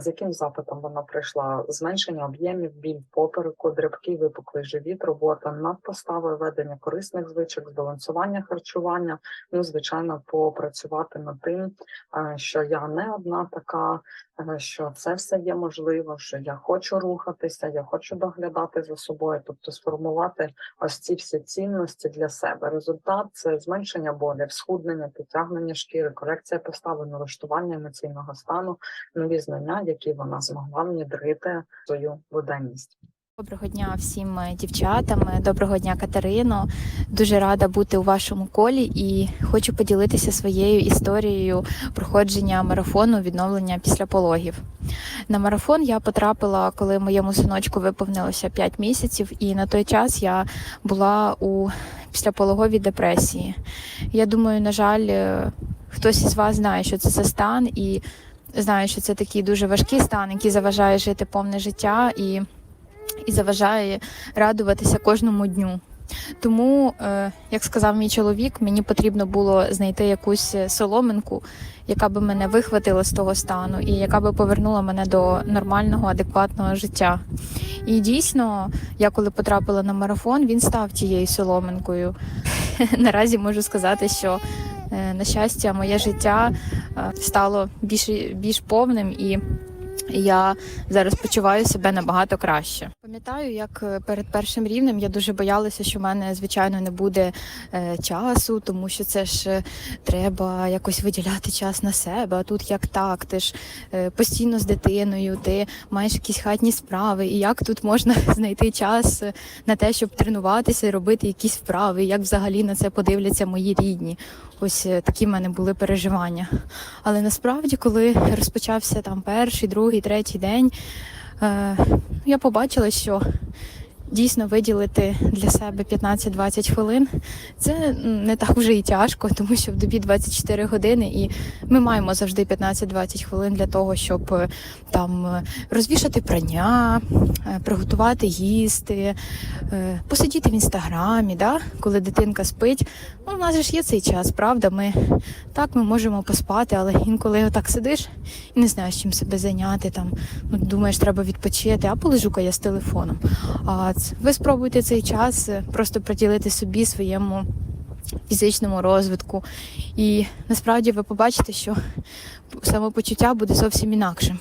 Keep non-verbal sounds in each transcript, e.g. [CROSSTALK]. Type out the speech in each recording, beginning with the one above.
З яким запитом вона прийшла? Зменшення об'ємів, біль попереку, дрібкий випуклий живіт, робота над поставою, ведення корисних звичок, збалансування харчування. Ну, звичайно, попрацювати над тим, е, що я не одна така, е, що це все є можливо, що я хочу рухатися, я хочу доглядати за собою, тобто сформувати ось ці всі цінності для себе. Результат це зменшення болів, схуднення, підтягнення шкіри, корекція постави, налаштування емоційного стану, нові знання, які вона змогла внідрити в свою буденність. Доброго дня всім е, дівчатам. е, Доброго дня, Катерино. Дуже рада бути у вашому колі і хочу поділитися своєю історією проходження марафону відновлення після пологів. На марафон я потрапила, коли моєму синочку виповнилося 5 місяців, і на той час я була у післяпологовій депресії. Я думаю, на жаль, е, хтось із вас знає, що це за стан, і знає, що це такий дуже важкий стан, який заважає жити повне життя і і заважає радуватися кожному дню. Тому, е, як сказав мій чоловік, мені потрібно було знайти якусь соломинку, яка би мене вихватила з того стану і яка би повернула мене до нормального, адекватного життя. І дійсно, я коли потрапила на марафон, він став тією соломинкою. [LAUGHS] Наразі можу сказати, що на щастя, моє життя е, стало більш, більш повним і я зараз почуваю себе набагато краще. Пам'ятаю, як е, перед першим рівнем я дуже боялася, що в мене звичайно не буде е, часу, тому що це ж е, треба якось виділяти час на себе. А тут як так, ти ж постійно з дитиною, ти маєш якісь хатні справи, і як тут можна [LAUGHS] знайти час на те, щоб тренуватися робити якісь вправи, як взагалі на це подивляться мої рідні. Ось такі в мене були переживання. Але насправді, коли розпочався там перший, другий, третій день, я побачила, що дійсно виділити для себе 15-20 хвилин це не так вже і тяжко, тому що в добі 24 години, і ми маємо завжди 15-20 хвилин для того, щоб е, там е, розвішати прання, е, приготувати їсти, посидіти в інстаграмі, да? коли дитинка спить. Ну, у нас ж є цей час, правда? Ми так ми можемо поспати, але інколи отак сидиш і не знаєш, чим себе зайняти. Там ну думаєш, треба відпочити, а полежу-ка я з телефоном. А ви спробуйте цей час е, просто приділити собі своєму фізичному розвитку. І насправді ви побачите, що самопочуття буде зовсім інакшим.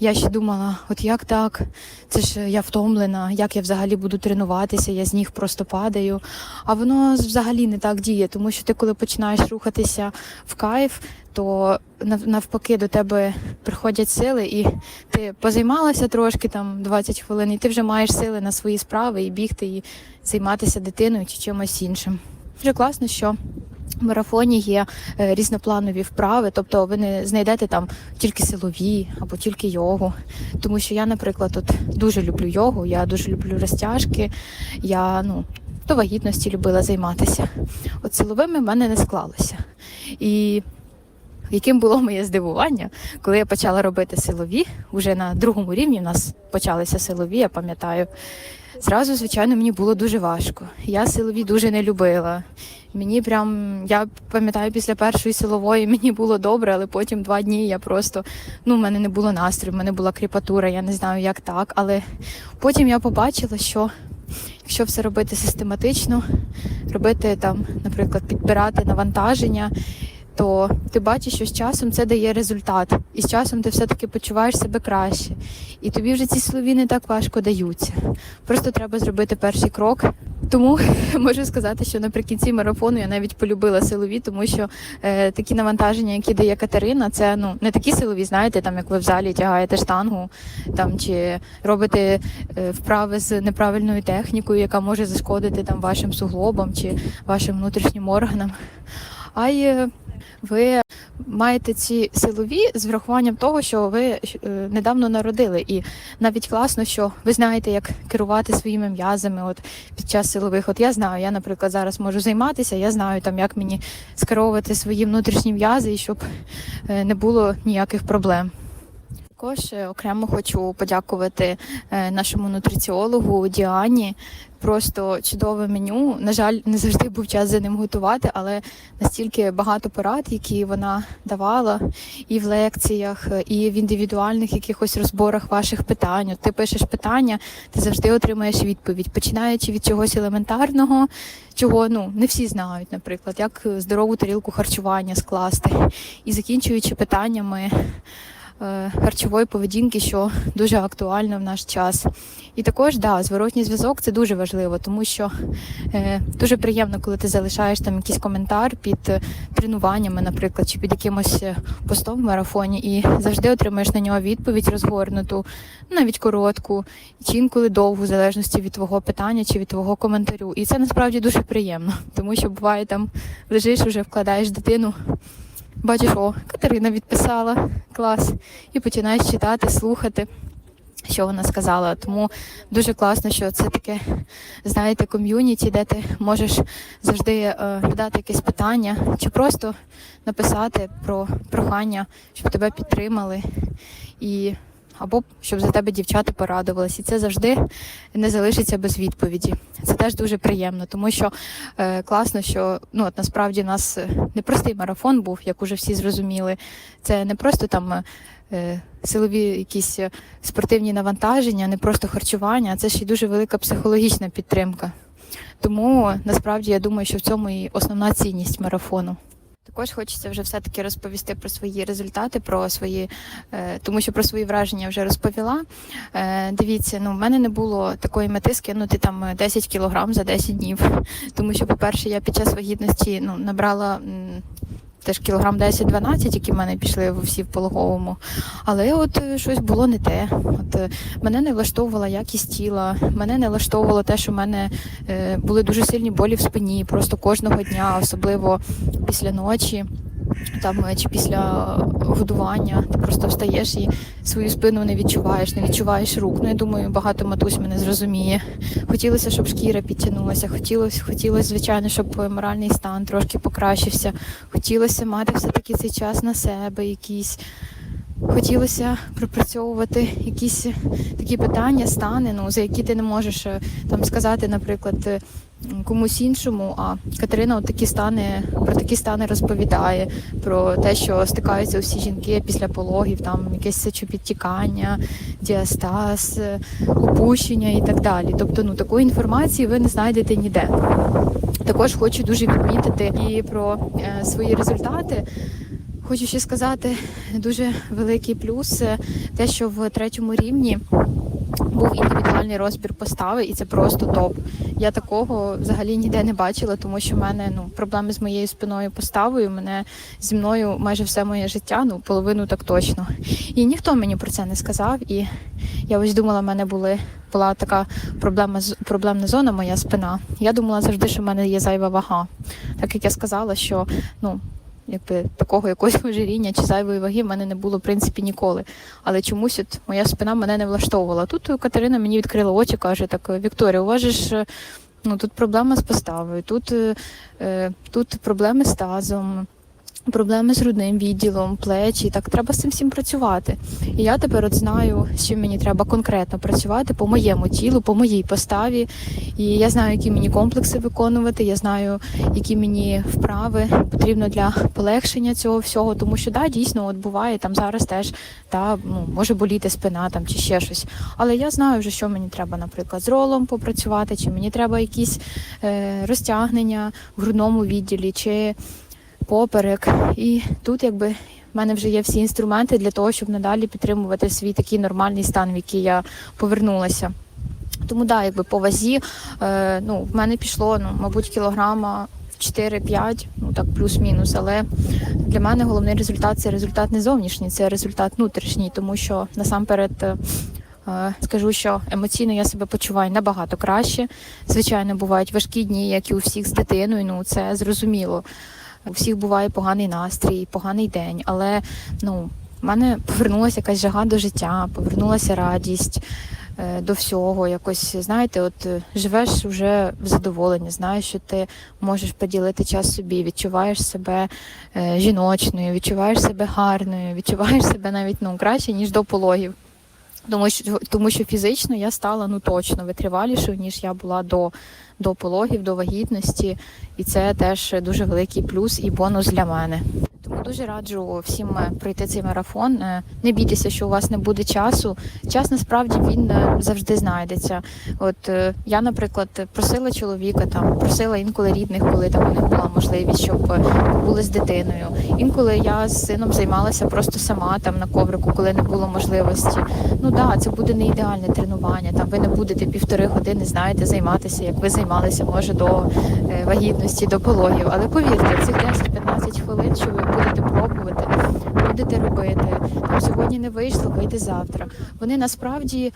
Я ще думала, от як так? Це ж я втомлена, як я взагалі буду тренуватися, я з ніг просто падаю. А воно взагалі не так діє, тому що ти, коли починаєш рухатися в кайф, то навпаки до тебе приходять сили, і ти позаймалася трошки там 20 хвилин, і ти вже маєш сили на свої справи і бігти, і займатися дитиною чи чимось іншим. Дуже класно, що в марафоні є е, різнопланові вправи, тобто ви не знайдете там тільки силові або тільки йогу. Тому що я, наприклад, от дуже люблю йогу, я дуже люблю розтяжки. Я ну до вагітності любила займатися. От силовими в мене не склалося. І яким було моє здивування, коли я почала робити силові, вже на другому рівні в нас почалися силові, я пам'ятаю. Зразу, звичайно, мені було дуже важко. Я силові дуже не любила. Мені прям, я пам'ятаю, після першої силової мені було добре, але потім два дні я просто, ну, в мене не було настрою, в мене була кріпатура, я не знаю, як так. Але потім я побачила, що якщо все робити систематично, робити там, наприклад, підбирати навантаження, то ти бачиш, що з часом це дає результат. І з часом ти все-таки почуваєш себе краще. І тобі вже ці слові не так важко даються. Просто треба зробити перший крок. Тому [LAUGHS] можу сказати, що наприкінці марафону я навіть полюбила силові, тому що е, такі навантаження, які дає Катерина, це ну не такі силові, знаєте, там як ви в залі тягаєте штангу, там чи робите е, вправи з неправильною технікою, яка може зашкодити там вашим суглобам чи вашим внутрішнім органам. А й е, ви маєте ці силові з врахуванням того, що ви е, недавно народили, і навіть класно, що ви знаєте, як керувати своїми м'язами. От під час силових, от я знаю, я, наприклад, зараз можу займатися, я знаю там, як мені скеровувати свої внутрішні м'язи, і щоб е, не було ніяких проблем. Також е, окремо хочу подякувати е, нашому нутриціологу Діані. Просто чудове меню. На жаль, не завжди був час за ним готувати, але настільки багато порад, які вона давала і в лекціях, і в індивідуальних якихось розборах ваших питань. От ти пишеш питання, ти завжди отримаєш відповідь, починаючи від чогось елементарного, чого ну не всі знають, наприклад, як здорову тарілку харчування скласти, і закінчуючи питаннями харчової поведінки, що дуже актуально в наш час. І також да, зворотній зв'язок це дуже важливо, тому що е, дуже приємно, коли ти залишаєш там якийсь коментар під е, тренуваннями, наприклад, чи під якимось е, постом в марафоні, і завжди отримаєш на нього відповідь розгорнуту, навіть коротку, чи інколи довгу, в залежності від твого питання чи від твого коментарю. І це насправді дуже приємно, тому що буває там лежиш, уже вкладаєш дитину. Бачиш, о, Катерина відписала клас, і починаєш читати, слухати, що вона сказала. Тому дуже класно, що це таке, знаєте, ком'юніті, де ти можеш завжди е, задати якесь питання, чи просто написати про прохання, щоб тебе підтримали, і або щоб за тебе дівчата порадувались. І це завжди не залишиться без відповіді. Це теж дуже приємно, тому що е, класно, що ну от насправді у нас е, непростий марафон був, як уже всі зрозуміли. Це не просто там. е, е, Силові якісь спортивні навантаження, не просто харчування, а це ще й дуже велика психологічна підтримка. Тому насправді я думаю, що в цьому і основна цінність марафону. Також хочеться вже все-таки розповісти про свої результати, про свої, е, тому що про свої враження вже розповіла. Е, дивіться, ну в мене не було такої мети скинути там е, 10 кілограм за 10 днів. Тому що, по-перше, я під час вагітності ну, набрала теж кілограм 10-12, які в мене пішли всі в пологовому. Але от е, щось було не те. От е, мене не влаштовувала якість тіла, мене не влаштовувало те, що в мене е, були дуже сильні болі в спині, просто кожного дня, особливо після ночі. Там е, чи після годування ти просто встаєш і свою спину не відчуваєш, не відчуваєш рук. Ну я думаю, багато матусь мене зрозуміє. Хотілося, щоб шкіра підтягнулася, хотілося, хотілося, звичайно, щоб моральний стан трошки покращився. Хотілося мати все-таки цей час на себе якийсь. Хотілося пропрацьовувати якісь такі питання, стани, ну за які ти не можеш е, там сказати, наприклад, е, комусь іншому. А Катерина от такі стани про такі стани розповідає, про те, що стикаються усі жінки після пологів, там якесь сечопідтікання, діастаз, е, опущення і так далі. Тобто, ну такої інформації ви не знайдете ніде. Також хочу дуже відмітити і про е, свої результати. Хочу ще сказати дуже великий плюс е, те, що в третьому рівні був індивідуальний розбір постави, і це просто топ. Я такого взагалі ніде не бачила, тому що в мене ну проблеми з моєю спиною поставою. Мене зі мною майже все моє життя, ну половину так точно. І ніхто мені про це не сказав. І я ось думала, в мене були була така проблема проблемна зона, моя спина. Я думала завжди, що в мене є зайва вага. Так як я сказала, що ну якби такого якогось ожиріння чи зайвої ваги в мене не було в принципі ніколи. Але чомусь от моя спина мене не влаштовувала. Тут Катерина мені відкрила очі, каже: так Вікторія, у ну тут проблема з поставою, тут, е, тут проблеми з тазом. Проблеми з грудним відділом, плечі, так треба з цим всім працювати. І я тепер от знаю, з чим мені треба конкретно працювати по моєму тілу, по моїй поставі. І я знаю, які мені комплекси виконувати. Я знаю, які мені вправи потрібно для полегшення цього всього. Тому що да, дійсно, от буває там зараз теж та ну може боліти спина там чи ще щось. Але я знаю вже, що мені треба, наприклад, з ролом попрацювати, чи мені треба якісь е, розтягнення в грудному відділі, чи поперек. І тут якби в мене вже є всі інструменти для того, щоб надалі підтримувати свій такий нормальний стан, в який я повернулася. Тому да, якби по вазі, е, ну, в мене пішло, ну, мабуть, кілограма 4-5, ну так плюс-мінус. Але для мене головний результат це результат не зовнішній, це результат внутрішній, тому що насамперед. е, Скажу, що емоційно я себе почуваю набагато краще. Звичайно, бувають важкі дні, як і у всіх з дитиною. Ну це зрозуміло. У всіх буває поганий настрій, поганий день, але ну в мене повернулася якась жага до життя, повернулася радість. е, до всього. Якось знаєте, от е, живеш вже в задоволенні, знаєш, що ти можеш поділити час собі, відчуваєш себе е, жіночною, відчуваєш себе гарною, відчуваєш себе навіть ну краще ніж до пологів. Тому що, тому що фізично я стала ну точно витривалішою, ніж я була до, до пологів, до вагітності, і це теж дуже великий плюс і бонус для мене. Тому дуже раджу всім е, пройти цей марафон. Е, Не бійтеся, що у вас не буде часу. Час насправді він е, завжди знайдеться. От я, наприклад, просила чоловіка там, просила інколи рідних, коли там них була можливість, щоб були з дитиною. Інколи я з сином займалася просто сама там на коврику, коли не було можливості. Ну да, це буде не ідеальне тренування. Там ви не будете півтори години, знаєте, займатися, як ви займалися, може, до вагітності, до пологів. Але повірте, цих 10-15 хвилин, що ви будете пробувати, будете робити. Там сьогодні не вийшло, вийде завтра. Вони насправді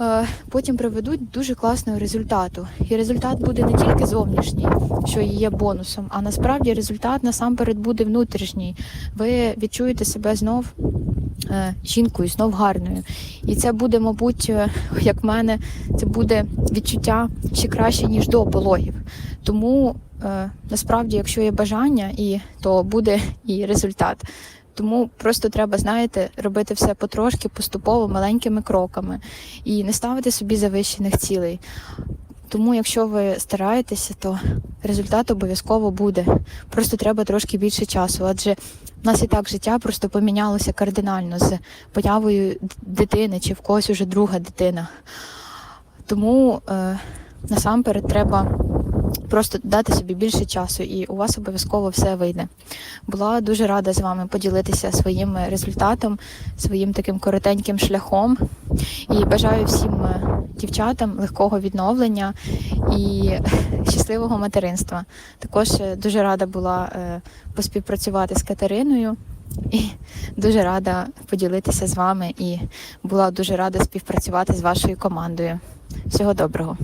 е, потім приведуть дуже класного результату. І результат буде не тільки зовнішній, що є бонусом, а насправді результат насамперед буде внутрішній. Ви відчуєте себе знов. е, Жінкою знов гарною, і це буде, мабуть, е, як в мене, це буде відчуття ще краще ніж до пологів. Тому насправді, якщо є бажання, і то буде і результат. Тому просто треба, знаєте, робити все потрошки, поступово, маленькими кроками і не ставити собі завищених цілей. Тому, якщо ви стараєтеся, то результат обов'язково буде. Просто треба трошки більше часу, адже в нас і так життя просто помінялося кардинально з появою дитини чи в когось уже друга дитина. Тому е, насамперед треба просто дати собі більше часу, і у вас обов'язково все вийде. Була дуже рада з вами поділитися своїм результатом, своїм таким коротеньким шляхом. І бажаю всім е, дівчатам легкого відновлення і [LAUGHS] щасливого материнства. Також е, дуже рада була е, поспівпрацювати з Катериною. І [LAUGHS] дуже рада поділитися з вами і була дуже рада співпрацювати з вашою командою. Всього доброго.